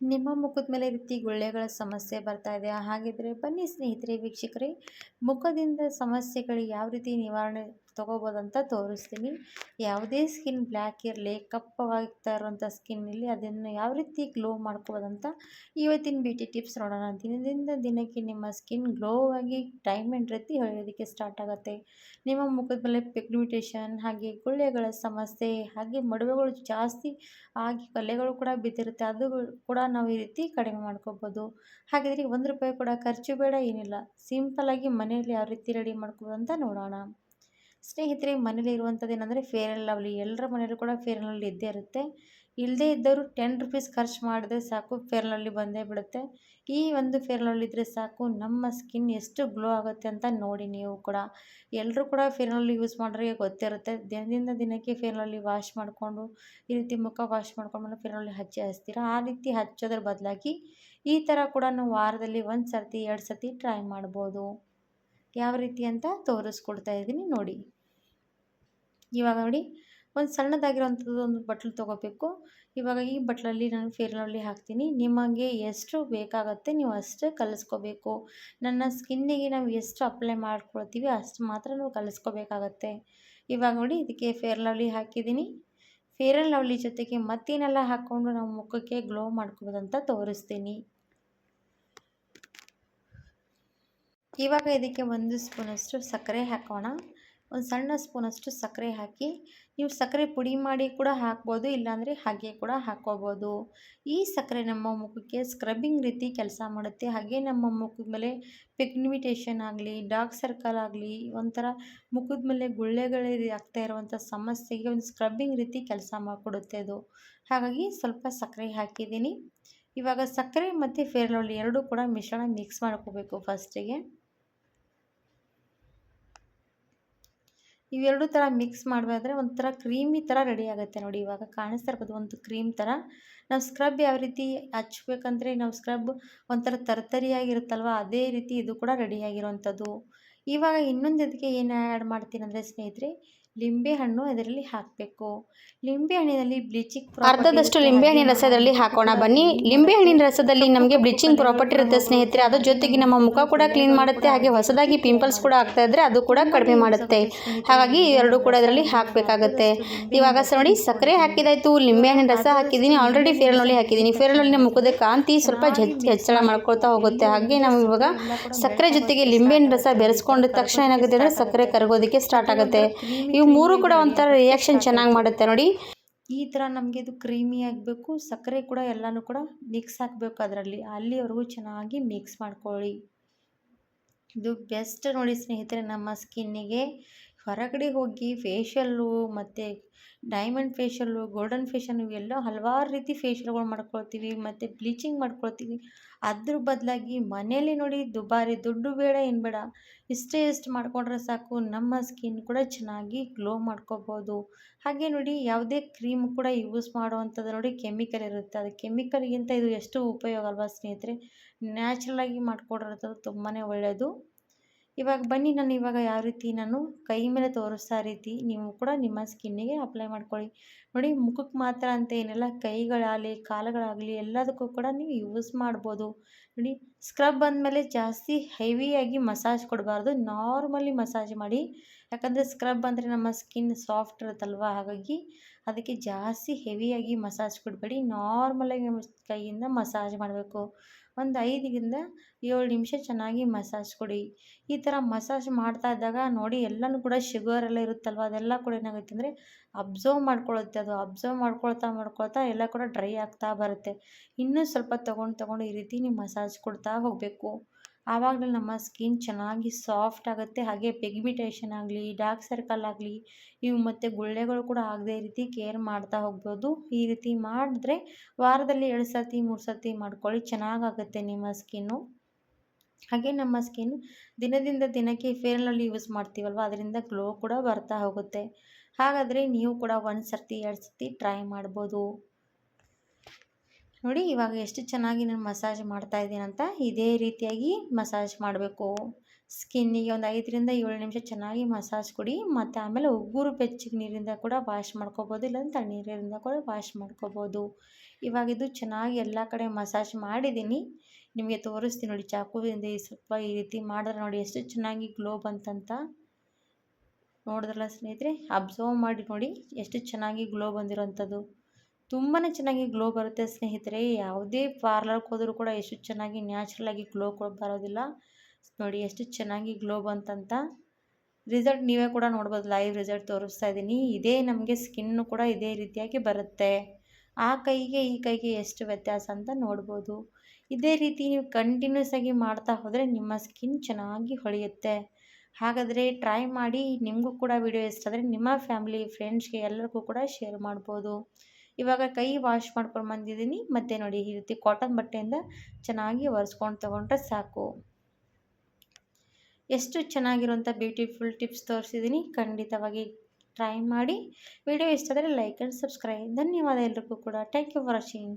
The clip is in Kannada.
ನಿಮ್ಮ ಮುಖದ ಮೇಲೆ ರೀತಿ ಗುಳ್ಳೆಗಳ ಸಮಸ್ಯೆ ಬರ್ತಾ ಇದೆ. ಹಾಗಿದ್ರೆ ಬನ್ನಿ ಸ್ನೇಹಿತರೆ, ವೀಕ್ಷಕರೇ, ಮುಖದಿಂದ ಸಮಸ್ಯೆಗಳು ಯಾವ ರೀತಿ ನಿವಾರಣೆ ತೊಗೋಬೋದಂತ ತೋರಿಸ್ತೀನಿ. ಯಾವುದೇ ಸ್ಕಿನ್ ಬ್ಲ್ಯಾಕ್ ಇರಲಿ ಕಪ್ಪವಾಗ್ತಾ ಇರುವಂಥ ಸ್ಕಿನ್ನಲ್ಲಿ ಅದನ್ನು ಯಾವ ರೀತಿ ಗ್ಲೋ ಮಾಡ್ಕೋಬೋದಂತ ಇವತ್ತಿನ ಬ್ಯೂಟಿ ಟಿಪ್ಸ್ ನೋಡೋಣ. ದಿನದಿಂದ ದಿನಕ್ಕೆ ನಿಮ್ಮ ಸ್ಕಿನ್ ಗ್ಲೋ ಆಗಿ ಡೈಮಂಡ್ ರೀತಿ ಹೊಳೆಯೋದಕ್ಕೆ ಸ್ಟಾರ್ಟ್ ಆಗುತ್ತೆ. ನಿಮ್ಮ ಮುಖದ ಮೇಲೆ ಪಿಗ್ಮೆಂಟೇಷನ್ ಹಾಗೆ ಗುಳ್ಳೆಗಳ ಸಮಸ್ಯೆ, ಹಾಗೆ ಮಡುವೆಗಳು ಜಾಸ್ತಿ ಆಗಿ ಕಲೆಗಳು ಕೂಡ ಬಿದ್ದಿರುತ್ತೆ. ಅದು ಕೂಡ ನಾವು ಈ ರೀತಿ ಕಡಿಮೆ ಮಾಡ್ಕೋಬೋದು. ಹಾಗಿದ್ರೆ ಒಂದು ರೂಪಾಯಿ ಕೂಡ ಖರ್ಚು ಬೇಡ, ಏನಿಲ್ಲ. ಸಿಂಪಲ್ ಆಗಿ ಮನೆಯಲ್ಲಿ ಯಾವ ರೀತಿ ರೆಡಿ ಮಾಡ್ಕೋಬೋದು ಅಂತ ನೋಡೋಣ. ಸ್ನೇಹಿತರೆ, ಮನೇಲಿ ಇರುವಂಥದ್ದು ಏನಂದರೆ ಫೇರ್ ಆ್ಯಂಡ್ ಲವ್ಲಿ ಎಲ್ಲರ ಮನೇಲೂ ಕೂಡ ಫೇರ್ ಆ್ಯಂಡ್ ಲವ್ಲಿ ಇದ್ದೇ ಇರುತ್ತೆ. ಇಲ್ಲದೇ ಇದ್ದವರು ಟೆನ್ ರುಪೀಸ್ ಖರ್ಚು ಮಾಡಿದ್ರೆ ಸಾಕು ಫೇರ್ ಲವ್ಲಿ ಬಂದೇ ಬಿಡುತ್ತೆ. ಈ ಒಂದು ಫೇರ್ ಲವ್ಲಿ ಇದ್ದರೆ ಸಾಕು, ನಮ್ಮ ಸ್ಕಿನ್ ಎಷ್ಟು ಗ್ಲೋ ಆಗುತ್ತೆ ಅಂತ ನೋಡಿ ನೀವು ಕೂಡ. ಎಲ್ಲರೂ ಕೂಡ ಫೇರ್ ಲವ್ಲಿ ಯೂಸ್ ಮಾಡೋರಿಗೆ ಗೊತ್ತಿರುತ್ತೆ. ದಿನದಿಂದ ದಿನಕ್ಕೆ ಫೇರ್ ಲವ್ಲಿ ವಾಶ್ ಮಾಡಿಕೊಂಡು, ಈ ರೀತಿ ಮುಖ ವಾಶ್ ಮಾಡ್ಕೊಂಡು ಫೇರ್ ಲವ್ಲಿ ಹಚ್ಚಿ ಹಚ್ತೀರ? ಆ ರೀತಿ ಹಚ್ಚೋದ್ರ ಬದಲಾಗಿ ಈ ಥರ ಕೂಡ ನಾವು ವಾರದಲ್ಲಿ ಒಂದು ಸರ್ತಿ ಎರಡು ಸರ್ತಿ ಟ್ರೈ ಮಾಡ್ಬೋದು. ಯಾವ ರೀತಿ ಅಂತ ತೋರಿಸ್ಕೊಡ್ತಾ ಇದ್ದೀನಿ ನೋಡಿ. ಇವಾಗ ನೋಡಿ ಒಂದು ಸಣ್ಣದಾಗಿರೋವಂಥದ್ದು ಒಂದು ಬಟ್ಲು ತೊಗೋಬೇಕು. ಇವಾಗ ಈ ಬಟ್ಲಲ್ಲಿ ನಾನು ಫೇರ್ ಲವ್ಲಿ ಹಾಕ್ತೀನಿ. ನಿಮಗೆ ಎಷ್ಟು ಬೇಕಾಗುತ್ತೆ ನೀವು ಅಷ್ಟು ಕಲಿಸ್ಕೋಬೇಕು. ನನ್ನ ಸ್ಕಿನ್ನಿಗೆ ನಾವು ಎಷ್ಟು ಅಪ್ಲೈ ಮಾಡ್ಕೊಳ್ತೀವಿ ಅಷ್ಟು ಮಾತ್ರ ನಾವು ಕಲಿಸ್ಕೋಬೇಕಾಗತ್ತೆ. ಇವಾಗ ನೋಡಿ ಇದಕ್ಕೆ ಫೇರ್ ಲವ್ಲಿ ಹಾಕಿದ್ದೀನಿ. ಫೇರ್ ಆ್ಯಂಡ್ ಲವ್ಲಿ ಜೊತೆಗೆ ಮತ್ತೇನೆಲ್ಲ ಹಾಕ್ಕೊಂಡು ನಾವು ಮುಖಕ್ಕೆ ಗ್ಲೋ ಮಾಡ್ಕೊಬೋದಂತ ತೋರಿಸ್ತೀನಿ. ಇವಾಗ ಇದಕ್ಕೆ ಒಂದು ಸ್ಪೂನಷ್ಟು ಸಕ್ಕರೆ ಹಾಕೋಣ. ಒಂದು ಸಣ್ಣ ಸ್ಪೂನಷ್ಟು ಸಕ್ಕರೆ ಹಾಕಿ, ನೀವು ಸಕ್ಕರೆ ಪುಡಿ ಮಾಡಿ ಕೂಡ ಹಾಕ್ಬೋದು, ಇಲ್ಲಾಂದರೆ ಹಾಗೆ ಕೂಡ ಹಾಕ್ಕೋಬೋದು. ಈ ಸಕ್ಕರೆ ನಮ್ಮ ಮುಖಕ್ಕೆ ಸ್ಕ್ರಬ್ಬಿಂಗ್ ರೀತಿ ಕೆಲಸ ಮಾಡುತ್ತೆ. ಹಾಗೆ ನಮ್ಮ ಮುಖದ ಮೇಲೆ ಪಿಗ್ನಿಮಿಟೇಷನ್ ಆಗಲಿ ಡಾರ್ಕ್ ಸರ್ಕಲ್ ಆಗಲಿ, ಒಂಥರ ಮುಖದ ಮೇಲೆ ಗುಳ್ಳೆಗಳು ಆಗ್ತಾ ಇರುವಂಥ ಸಮಸ್ಯೆಗೆ ಒಂದು ಸ್ಕ್ರಬ್ಬಿಂಗ್ ರೀತಿ ಕೆಲಸ ಮಾಡಿಕೊಡುತ್ತೆ ಅದು. ಹಾಗಾಗಿ ಸ್ವಲ್ಪ ಸಕ್ಕರೆ ಹಾಕಿದ್ದೀನಿ. ಇವಾಗ ಸಕ್ಕರೆ ಮತ್ತು ಫೇರ್ ಲವ್ಲಿ ಎರಡೂ ಕೂಡ ಮಿಶ್ರಣ ಮಿಕ್ಸ್ ಮಾಡ್ಕೋಬೇಕು ಫಸ್ಟಿಗೆ ಇವೆರಡು ಥರ ಮಿಕ್ಸ್ ಮಾಡಬೇಕಾದ್ರೆ ಒಂಥರ ಕ್ರೀಮಿ ಥರ ರೆಡಿ ಆಗುತ್ತೆ ನೋಡಿ ಇವಾಗ ಕಾಣಿಸ್ತಾ ಇರ್ಬೋದು ಒಂದು ಕ್ರೀಮ್ ಥರ ನಾವು ಸ್ಕ್ರಬ್ ಯಾವ ರೀತಿ ಹಚ್ಬೇಕಂದ್ರೆ ನಾವು ಸ್ಕ್ರಬ್ ಒಂಥರ ತರ್ತರಿಯಾಗಿರುತ್ತಲ್ವ ಅದೇ ರೀತಿ ಇದು ಕೂಡ ರೆಡಿಯಾಗಿರುವಂಥದ್ದು ಇವಾಗ ಇನ್ನೊಂದು ಇದಕ್ಕೆ ಏನು ಆ್ಯಡ್ ಮಾಡ್ತೀನಿ ಅಂದರೆ ಸ್ನೇಹಿತರೆ ಲಿಂಬೆ ಹಣ್ಣು ಇದರಲ್ಲಿ ಹಾಕಬೇಕು. ಲಿಂಬೆ ಹಣ್ಣಿನಲ್ಲಿ ಬ್ಲೀಚಿಂಗ್ ಅರ್ಧದಷ್ಟು ಲಿಂಬೆಹಣ್ಣಿನ ರಸ ಇದರಲ್ಲಿ ಹಾಕೋಣ. ಬನ್ನಿ. ಲಿಂಬೆಹಣ್ಣಿನ ರಸದಲ್ಲಿ ನಮಗೆ ಬ್ಲೀಚಿಂಗ್ ಪ್ರಾಪರ್ಟಿ ಇರುತ್ತೆ ಸ್ನೇಹಿತರೆ. ಅದ್ರ ಜೊತೆಗೆ ನಮ್ಮ ಮುಖ ಕೂಡ ಕ್ಲೀನ್ ಮಾಡುತ್ತೆ. ಹಾಗೆ ಹೊಸದಾಗಿ ಪಿಂಪಲ್ಸ್ ಕೂಡ ಆಗ್ತಾ ಇದ್ರೆ ಅದು ಕೂಡ ಕಡಿಮೆ ಮಾಡುತ್ತೆ. ಹಾಗಾಗಿ ಎರಡು ಕೂಡ ಇದರಲ್ಲಿ ಹಾಕಬೇಕಾಗುತ್ತೆ. ಇವಾಗ ನೋಡಿ ಸಕ್ಕರೆ ಹಾಕಿದಾಯ್ತು. ಲಿಂಬೆಹಣ್ಣಿನ ರಸ ಹಾಕಿದ್ದೀನಿ ಆಲ್ರೆಡಿ ಫೇರಲಲ್ಲಿ ಹಾಕಿದ್ದೀನಿ ಫೇರಲಲ್ಲಿ ಮುಖದ ಕಾಂತಿ ಸ್ವಲ್ಪ ಹೆಚ್ಚಳ ಮಾಡ್ಕೊಳ್ತಾ ಹೋಗುತ್ತೆ. ಹಾಗೆ ನಾವು ಇವಾಗ ಸಕ್ಕರೆ ಜೊತೆಗೆ ಲಿಂಬೆ ಹಣ್ಣಿನ ರಸ ಬೆರೆಸ್ಕೊಂಡ ತಕ್ಷಣ ಏನಾಗುತ್ತೆ ಅಂದರೆ ಸಕ್ಕರೆ ಕರಗೋದಕ್ಕೆ ಸ್ಟಾರ್ಟ್ ಆಗುತ್ತೆ. ಇವು ಮೂರು ಕೂಡ ಒಂಥರ ರಿಯಾಕ್ಷನ್ ಚೆನ್ನಾಗಿ ಮಾಡುತ್ತೆ ನೋಡಿ. ಈ ಥರ ನಮಗೆ ಇದು ಕ್ರೀಮಿ ಆಗಬೇಕು, ಸಕ್ಕರೆ ಕೂಡ ಎಲ್ಲನೂ ಕೂಡ ಮಿಕ್ಸ್ ಹಾಕಬೇಕು ಅದರಲ್ಲಿ. ಅಲ್ಲಿವರೆಗೂ ಚೆನ್ನಾಗಿ ಮಿಕ್ಸ್ ಮಾಡ್ಕೊಳ್ಳಿ. ಇದು ಬೆಸ್ಟ್ ನೋಡಿ ಸ್ನೇಹಿತರೆ, ನಮ್ಮ ಸ್ಕಿನ್ನಿಗೆ ಹೊರಗಡೆ ಹೋಗಿ ಫೇಶಿಯಲ್ಲು ಮತ್ತು ಡೈಮಂಡ್ ಫೇಶಿಯಲ್ಲು ಗೋಲ್ಡನ್ ಫೇಶಿಯಲ್ ಇವೆಲ್ಲ ಹಲವಾರು ರೀತಿ ಫೇಶಿಯಲ್ಗಳು ಮಾಡ್ಕೊಳ್ತೀವಿ, ಮತ್ತು ಬ್ಲೀಚಿಂಗ್ ಮಾಡ್ಕೊಳ್ತೀವಿ. ಅದ್ರ ಬದಲಾಗಿ ಮನೇಲಿ ನೋಡಿ ದುಬಾರಿ, ದುಡ್ಡು ಬೇಡ, ಏನು ಬೇಡ. ಇಷ್ಟೇ ಇಷ್ಟು ಮಾಡಿಕೊಂಡ್ರೆ ಸಾಕು, ನಮ್ಮ ಸ್ಕಿನ್ ಕೂಡ ಚೆನ್ನಾಗಿ ಗ್ಲೋ ಮಾಡ್ಕೋಬೋದು. ಹಾಗೆ ನೋಡಿ ಯಾವುದೇ ಕ್ರೀಮ್ ಕೂಡ ಯೂಸ್ ಮಾಡುವಂಥದ್ದು ನೋಡಿ ಕೆಮಿಕಲ್ ಇರುತ್ತೆ. ಅದು ಕೆಮಿಕಲ್ಗಿಂತ ಇದು ಎಷ್ಟು ಉಪಯೋಗ ಅಲ್ವಾ ಸ್ನೇಹಿತರೆ? ನ್ಯಾಚುರಲಾಗಿ ಮಾಡ್ಕೊಂಡಿರೋದು ತುಂಬಾ ಒಳ್ಳೆಯದು ಇವಾಗ ಬನ್ನಿ ನಾನು ಇವಾಗ ಯಾವ ರೀತಿ ನಾನು ಕೈ ಮೇಲೆ ತೋರಿಸ್ತಾ ರೀತಿ, ನೀವು ಕೂಡ ನಿಮ್ಮ ಸ್ಕಿನ್ನಿಗೆ ಅಪ್ಲೈ ಮಾಡ್ಕೊಳ್ಳಿ. ನೋಡಿ ಮುಖಕ್ಕೆ ಮಾತ್ರ ಅಂತ ಏನಿಲ್ಲ, ಕೈಗಳಾಗಲಿ, ಕಾಲುಗಳಾಗಲಿ ಎಲ್ಲದಕ್ಕೂ ಕೂಡ ನೀವು ಯೂಸ್ ಮಾಡ್ಬೋದು. ನೋಡಿ ಸ್ಕ್ರಬ್ ಅಂದಮೇಲೆ ಜಾಸ್ತಿ ಹೆವಿಯಾಗಿ ಮಸಾಜ್ ಕೊಡಬಾರ್ದು ನಾರ್ಮಲಿ ಮಸಾಜ್ ಮಾಡಿ. ಯಾಕಂದರೆ ಸ್ಕ್ರಬ್ ಅಂದರೆ ನಮ್ಮ ಸ್ಕಿನ್ ಸಾಫ್ಟ್ ಇರುತ್ತಲ್ವ, ಹಾಗಾಗಿ ಅದಕ್ಕೆ ಜಾಸ್ತಿ ಹೆವಿಯಾಗಿ ಮಸಾಜ್ ಕೊಡಬೇಡಿ. ನಾರ್ಮಲಾಗಿ ಕೈಯಿಂದ ಮಸಾಜ್ ಮಾಡಬೇಕು. ಒಂದು ಐದರಿಂದ ಏಳು ನಿಮಿಷ ಚೆನ್ನಾಗಿ ಮಸಾಜ್ ಕೊಡಿ. ಈ ಥರ ಮಸಾಜ್ ಮಾಡ್ತಾ ಇದ್ದಾಗ ನೋಡಿ ಎಲ್ಲನೂ ಕೂಡ ಶುಗರ್ ಎಲ್ಲ ಇರುತ್ತಲ್ವ? ಅದೆಲ್ಲ ಕೂಡ ಏನಾಗುತ್ತೆ ಅಂದರೆ ಅಬ್ಸರ್ವ್ ಮಾಡ್ಕೊಳ್ಳುತ್ತೆ ಅದು. ಅಬ್ಸರ್ವ್ ಮಾಡ್ಕೊಳ್ತಾ ಮಾಡ್ಕೊಳ್ತಾ ಎಲ್ಲ ಕೂಡ ಡ್ರೈ ಆಗ್ತಾ ಬರುತ್ತೆ. ಇನ್ನೂ ಸ್ವಲ್ಪ ತೊಗೊಂಡು ತೊಗೊಂಡು ಈ ರೀತಿ ನೀವು ಮಸಾಜ್ ಕೊಡ್ತಾ ಹೋಗಬೇಕು. ಆವಾಗಲೇ ನಮ್ಮ ಸ್ಕಿನ್ ಚೆನ್ನಾಗಿ ಸಾಫ್ಟ್ ಆಗುತ್ತೆ. ಹಾಗೆ ಪೆಗ್ಮಿಟೇಷನ್ ಆಗಲಿ ಡಾರ್ಕ್ ಸರ್ಕಲ್ ಆಗಲಿ, ಇವು ಮತ್ತು ಗುಳ್ಳೆಗಳು ಕೂಡ ಆಗದೇ ರೀತಿ ಕೇರ್ ಮಾಡ್ತಾ ಹೋಗ್ಬೋದು. ಈ ರೀತಿ ಮಾಡಿದ್ರೆ ವಾರದಲ್ಲಿ ಎರಡು ಸರ್ತಿ, ಮೂರು ಸರ್ತಿ ಮಾಡ್ಕೊಳ್ಳಿ, ಚೆನ್ನಾಗಾಗುತ್ತೆ ನಿಮ್ಮ ಸ್ಕಿನ್ನು ಹಾಗೆ ನಮ್ಮ ಸ್ಕಿನ್ ದಿನದಿಂದ ದಿನಕ್ಕೆ ಫೇರ್ನಲ್ಲಿ ಯೂಸ್ ಮಾಡ್ತೀವಲ್ವ, ಅದರಿಂದ ಗ್ಲೋ ಕೂಡ ಬರ್ತಾ ಹೋಗುತ್ತೆ. ಹಾಗಾದರೆ ನೀವು ಕೂಡ ಒಂದು ಸರ್ತಿ, ಎರಡು ಸರ್ತಿ ಟ್ರೈ ಮಾಡ್ಬೋದು. ನೋಡಿ, ಇವಾಗ ಎಷ್ಟು ಚೆನ್ನಾಗಿ ನಾನು ಮಸಾಜ್ ಮಾಡ್ತಾ ಇದ್ದೀನಂತ ಇದೇ ರೀತಿಯಾಗಿ ಮಸಾಜ್ ಮಾಡಬೇಕು. ಸ್ಕಿನ್ನಿಗೆ ಒಂದು ಐದರಿಂದ ಏಳು ನಿಮಿಷ ಚೆನ್ನಾಗಿ ಮಸಾಜ್ ಕೊಡಿ. ಮತ್ತು ಆಮೇಲೆ ಉಗುರು ಬೆಚ್ಚಗೆ ನೀರಿಂದ ಕೂಡ ವಾಶ್ ಮಾಡ್ಕೋಬೋದು, ಇಲ್ಲಾಂದ್ರೆ ತಣ್ಣೀರಿಂದ ಕೂಡ ವಾಶ್ ಮಾಡ್ಕೋಬೋದು. ಇವಾಗ ಇದು ಚೆನ್ನಾಗಿ ಎಲ್ಲ ಕಡೆ ಮಸಾಜ್ ಮಾಡಿದ್ದೀನಿ. ನಿಮಗೆ ತೋರಿಸ್ತೀನಿ ನೋಡಿ ಚಾಕುವಿಂದ ಈ ಸ್ವಲ್ಪ ಈ ರೀತಿ ಮಾಡಿದ್ರೆ ನೋಡಿ ಎಷ್ಟು ಚೆನ್ನಾಗಿ ಗ್ಲೋ ಬಂತಂತ. ನೋಡಿದ್ರಲ್ಲ ಸ್ನೇಹಿತರೆ, ಅಬ್ಸರ್ವ್ ಮಾಡಿ ನೋಡಿ ಎಷ್ಟು ಚೆನ್ನಾಗಿ ಗ್ಲೋ ಬಂದಿರೋಂಥದ್ದು. ತುಂಬಾ ಚೆನ್ನಾಗಿ ಗ್ಲೋ ಬರುತ್ತೆ ಸ್ನೇಹಿತರೆ. ಯಾವುದೇ ಪಾರ್ಲರ್ಗೆ ಹೋದರೂ ಕೂಡ ಎಷ್ಟು ಚೆನ್ನಾಗಿ ನ್ಯಾಚುರಲಾಗಿ ಗ್ಲೋ ಬರೋದಿಲ್ಲ. ನೋಡಿ ಎಷ್ಟು ಚೆನ್ನಾಗಿ ಗ್ಲೋ ಬಂತಂತ. ರಿಸಲ್ಟ್ ನೀವೇ ಕೂಡ ನೋಡ್ಬೋದು. ಲೈವ್ ರಿಸಲ್ಟ್ ತೋರಿಸ್ತಾ ಇದ್ದೀನಿ ಇದೇ ನಮಗೆ ಸ್ಕಿನ್ನು ಕೂಡ ಇದೇ ರೀತಿಯಾಗಿ ಬರುತ್ತೆ. ಆ ಕೈಗೆ ಈ ಕೈಗೆ ಎಷ್ಟು ವ್ಯತ್ಯಾಸ ಅಂತ ನೋಡ್ಬೋದು. ಇದೇ ರೀತಿ ನೀವು ಕಂಟಿನ್ಯೂಸ್ ಆಗಿ ಮಾಡ್ತಾ ಹೋದರೆ ನಿಮ್ಮ ಸ್ಕಿನ್ ಚೆನ್ನಾಗಿ ಹೊಳೆಯುತ್ತೆ. ಹಾಗಾದರೆ ಟ್ರೈ ಮಾಡಿ ನಿಮಗೂ ಕೂಡ ವಿಡಿಯೋ ಇಷ್ಟ ಆದರೆ ನಿಮ್ಮ ಫ್ಯಾಮಿಲಿ ಫ್ರೆಂಡ್ಸ್ಗೆ ಎಲ್ಲರಿಗೂ ಕೂಡ ಶೇರ್ ಮಾಡ್ಬೋದು. ಇವಾಗ ಕೈ ವಾಶ್ ಮಾಡ್ಕೊಂಡು ಬಂದಿದ್ದೀನಿ. ಮತ್ತೆ ನೋಡಿ ಈ ರೀತಿ ಕಾಟನ್ ಬಟ್ಟೆಯಿಂದ ಚೆನ್ನಾಗಿ ಒರೆಸ್ಕೊಂಡು ತೊಗೊಂಡ್ರೆ ಸಾಕು. ಎಷ್ಟು ಚೆನ್ನಾಗಿರುವಂಥ ಬ್ಯೂಟಿಫುಲ್ ಟಿಪ್ಸ್ ತೋರಿಸಿದ್ದೀನಿ ಖಂಡಿತವಾಗಿ ಟ್ರೈ ಮಾಡಿ. ವಿಡಿಯೋ ಇಷ್ಟ ಆದರೆ ಲೈಕ್ ಆ್ಯಂಡ್ ಸಬ್ಸ್ಕ್ರೈಬ್ ಧನ್ಯವಾದ ಎಲ್ರಿಗೂ ಕೂಡ. Thank you for watching